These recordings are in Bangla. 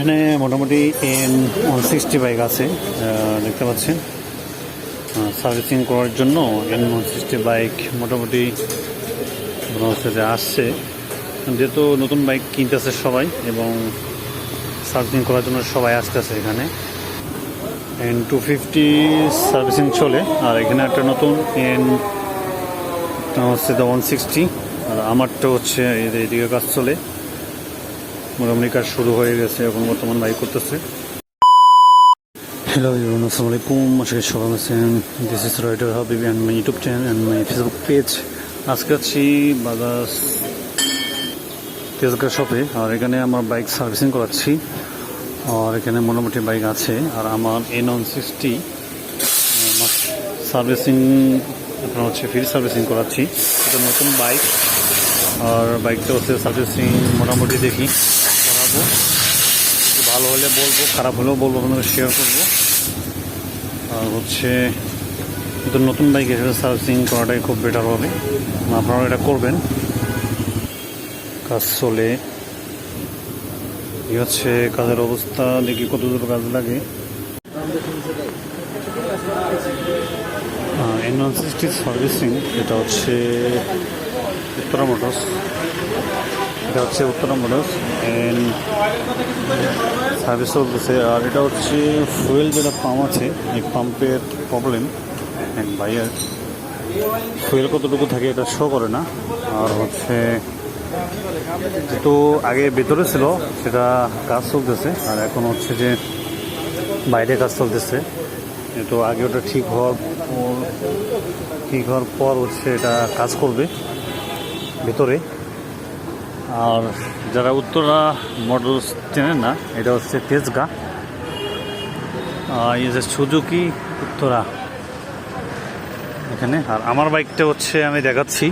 এখানে মোটামুটি এন ওয়ান সিক্সটি বাইক আছে দেখতে পাচ্ছেন। সার্ভিসিং করার জন্য এন ওয়ান সিক্সটি বাইক মোটামুটি যে আসছে। যেহেতু নতুন বাইক কিনতেছে সবাই এবং সার্ভিসিং করার জন্য সবাই আসতেছে এখানে। এন টু ফিফটি সার্ভিসিং চলে, আর এখানে একটা নতুন এন হচ্ছে ওয়ান সিক্সটি, আর আমারটা হচ্ছে এদিকে কাজ চলে। মোটামুটি কাজ শুরু হয়ে গেছে, এখন বর্তমান বাইক করতেছে। হ্যালো আসসালামু আলাইকুম করি সবাই আছেন। This is rider Habibi and my YouTube channel and my Facebook page আজকে আছি বাজাজ তেজগা শপে আর এখানে আমার বাইক সার্ভিসিং করাচ্ছি। আর এখানে মোটামুটি বাইক আছে, আর আমার এন ওয়ান সিক্সটি সার্ভিসিং আপনার হচ্ছে ফ্রি সার্ভিসিং করাচ্ছি। এটা নতুন বাইক আর বাইকটা হচ্ছে সার্ভিসিং মোটামুটি দেখি। যদি ভালো হলে বলব, খারাপ হলেও বলব, আপনাদের শেয়ার করব। আর হচ্ছে নতুন বাইক হিসেবে সার্ভিসিং করাটাই খুব বেটার হবে। আপনারা এটা করবেন। কাজ চলে। এই হচ্ছে কাজের অবস্থা, দেখি কত দূর কাজ লাগে। এন ওয়ান সিক্সটি সার্ভিসিং এটা হচ্ছে উত্তরা মোটরস এটা হচ্ছে উত্তরা মোটরস এন্ড সার্ভিস চলতেছে। আর এটা হচ্ছে ফুয়েল যেটা পাম্প আছে, এই পাম্পের প্রবলেম অ্যান্ড ভাইয়ের। ফুয়েল কতটুকু থাকে এটা শো করে না। আর হচ্ছে যেহেতু আগে ভেতরে ছিল, সেটা কাজ চলতেছে। আর এখন হচ্ছে যে বাইরে কাজ চলতেছে। তো আগে ওটা ঠিক হওয়ার ঠিক হওয়ার পর হচ্ছে এটা কাজ করবে ভেতরে। আর যারা উত্তরা মডেল চেনেন না, এটা হচ্ছে তেজগা। এই যে সুজুকি উত্তরা। এখানে, আর আমার বাইকটা হচ্ছে আমি দেখাচ্ছি।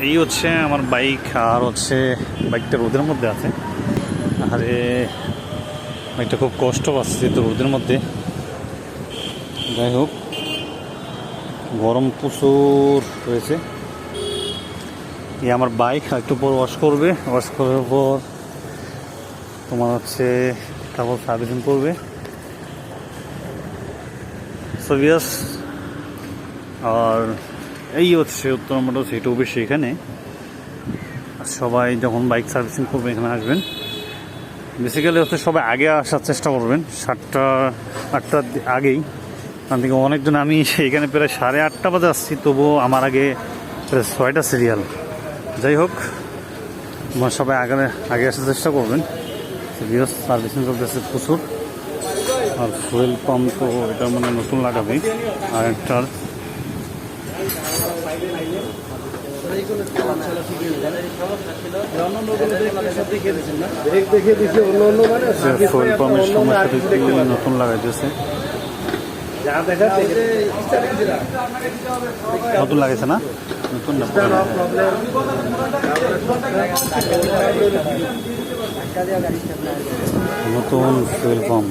এই হচ্ছে আমার বাইক, আর হচ্ছে বাইকটা রোদের মধ্যে আছে। আরে, বাইকটা খুব কষ্ট পাচ্ছে তো রোদের মধ্যে। যাই হোক, গরম প্রচুর হয়েছে এই আমার বাইক একটু পর ওয়াশ করবে। ওয়াশ করার পর তোমার হচ্ছে তারপর সার্ভিসিং করবে। সোভিয়াস আর এই হচ্ছে উত্তর মোটর সেটাও বেশি এখানে। সবাই যখন বাইক সার্ভিসিং করবে, এখানে আসবেন। বেসিক্যালি হচ্ছে সবাই আগে আসার চেষ্টা করবেন। সাতটা আটটার আগেই। কারণ থেকে অনেকজন আমি এখানে প্রায় সাড়ে আটটা বাজে আসছি, তবুও আমার আগে প্রায় ছয়টা সিরিয়াল যাই হোক আমার সবাই আগে আগে আসার চেষ্টা করবেন। সার্ভিসিং চলতেছে প্রচুর। আর ফুয়েল পাম্প তো এটা মানে নতুন লাগাবে। আর একটার মানে ফুয়েল পাম্পের সমস্যা নতুন লাগাইতেছে। নতুন লাগেছে না? নতুন নতুন ফুয়েল পাম্প